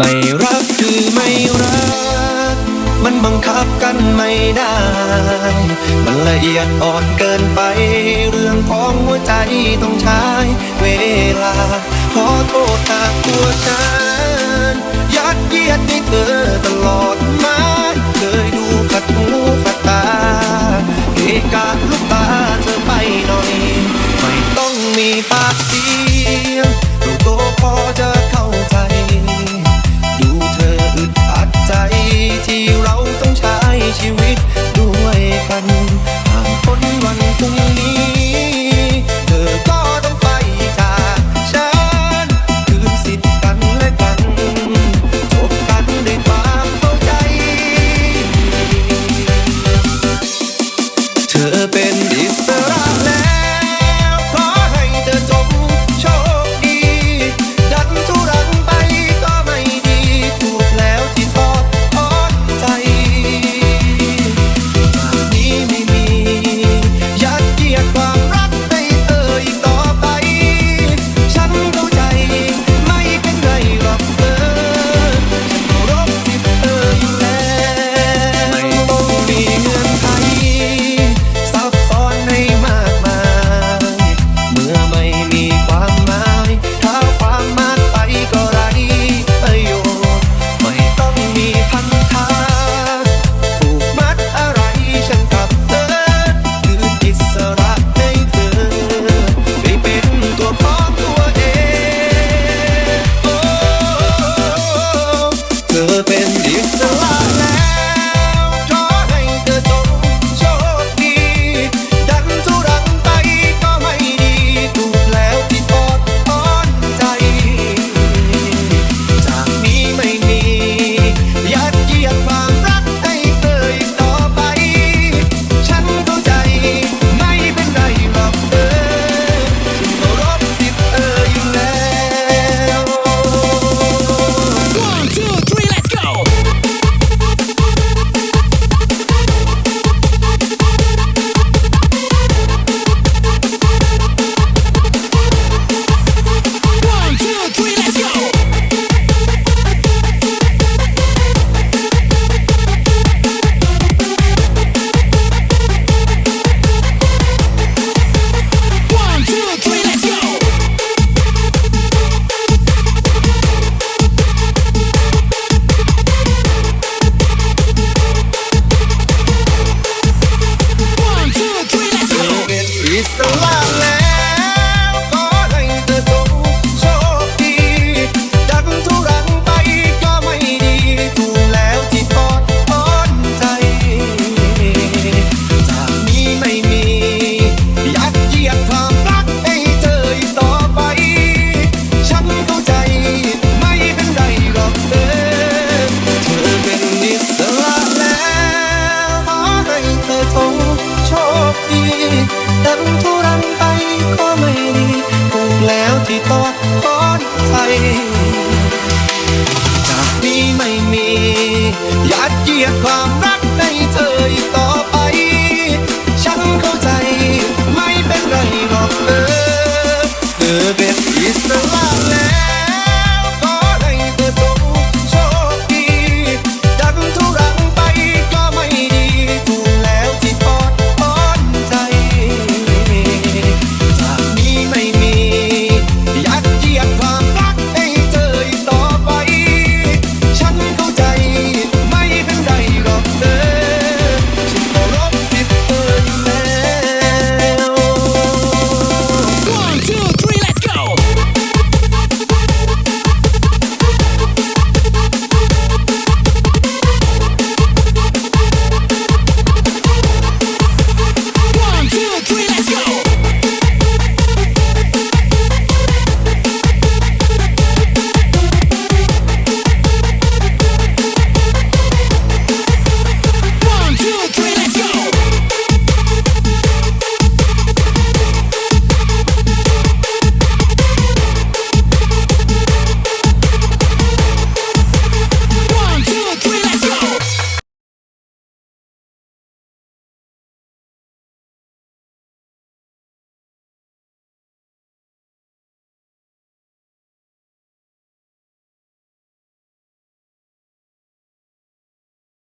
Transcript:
ไม่รักคือไม่รัก มันบังคับกันไม่ได้ มันละเอียดอ่อนเกินไป เรื่องของหัวใจต้องใช้เวลา ขอโทษหากตัวฉัน ยัดเยียดให้เธอตลอดมาเคยดูขัดหูขัดตาเกะกะลูกตาเธอไปหน่อย ไม่ต้องมีปากเสีย